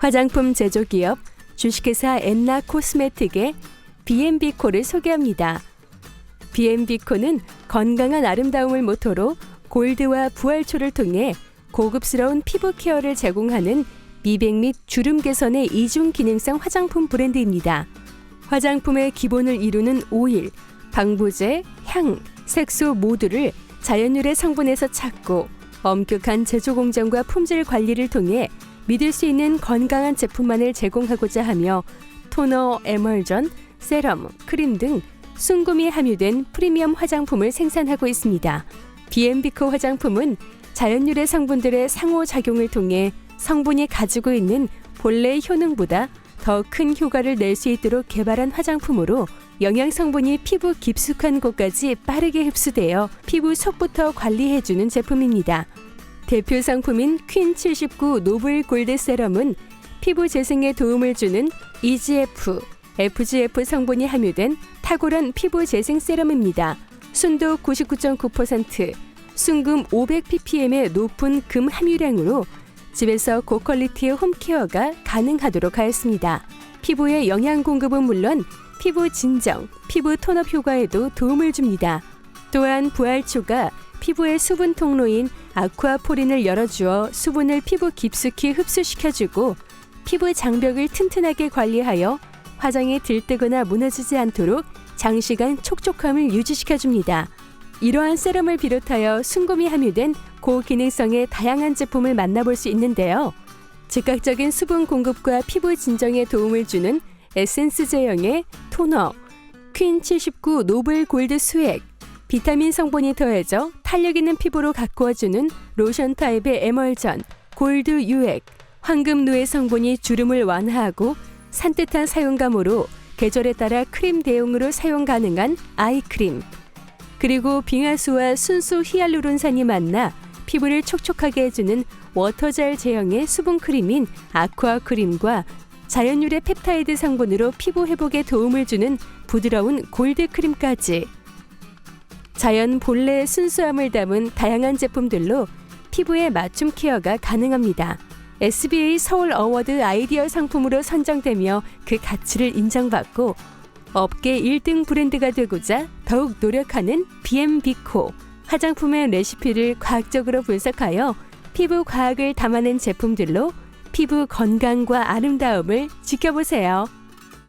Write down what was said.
화장품 제조기업 주식회사 엔나 코스메틱의 B&B코를 소개합니다. B&B코는 건강한 아름다움을 모토로 골드와 부활초를 통해 고급스러운 피부 케어를 제공하는 미백 및 주름 개선의 이중 기능성 화장품 브랜드입니다. 화장품의 기본을 이루는 오일, 방부제, 향, 색소 모두를 자연유래 성분에서 찾고 엄격한 제조 공정과 품질 관리를 통해 믿을 수 있는 건강한 제품만을 제공하고자 하며 토너, 에멀전, 세럼, 크림 등 순금이 함유된 프리미엄 화장품을 생산하고 있습니다. B&B코 화장품은 자연유래 성분들의 상호작용을 통해 성분이 가지고 있는 본래의 효능보다 더 큰 효과를 낼 수 있도록 개발한 화장품으로 영양 성분이 피부 깊숙한 곳까지 빠르게 흡수되어 피부 속부터 관리해주는 제품입니다. 대표 상품인 퀸 79 노블 골드 세럼은 피부 재생에 도움을 주는 EGF, FGF 성분이 함유된 탁월한 피부 재생 세럼입니다. 순도 99.9%, 순금 500ppm의 높은 금 함유량으로 집에서 고퀄리티의 홈케어가 가능하도록 하였습니다. 피부의 영양 공급은 물론 피부 진정, 피부 톤업 효과에도 도움을 줍니다. 또한 부활초가 피부의 수분 통로인 아쿠아포린을 열어주어 수분을 피부 깊숙이 흡수시켜주고 피부 장벽을 튼튼하게 관리하여 화장이 들뜨거나 무너지지 않도록 장시간 촉촉함을 유지시켜줍니다. 이러한 세럼을 비롯하여 순금이 함유된 고기능성의 다양한 제품을 만나볼 수 있는데요. 즉각적인 수분 공급과 피부 진정에 도움을 주는 에센스 제형의 토너, 퀸 79 노블 골드 수액, 비타민 성분이 더해져 탄력 있는 피부로 가꾸어주는 로션 타입의 에멀전, 골드 유액, 황금 누의 성분이 주름을 완화하고 산뜻한 사용감으로 계절에 따라 크림 대용으로 사용 가능한 아이크림, 그리고 빙하수와 순수 히알루론산이 만나 피부를 촉촉하게 해주는 워터젤 제형의 수분 크림인 아쿠아 크림과 자연유래 펩타이드 성분으로 피부 회복에 도움을 주는 부드러운 골드 크림까지 자연 본래의 순수함을 담은 다양한 제품들로 피부의 맞춤 케어가 가능합니다. SBA 서울 어워드 아이디어 상품으로 선정되며 그 가치를 인정받고 업계 1등 브랜드가 되고자 더욱 노력하는 B&B코 화장품의 레시피를 과학적으로 분석하여 피부 과학을 담아낸 제품들로 피부 건강과 아름다움을 지켜보세요.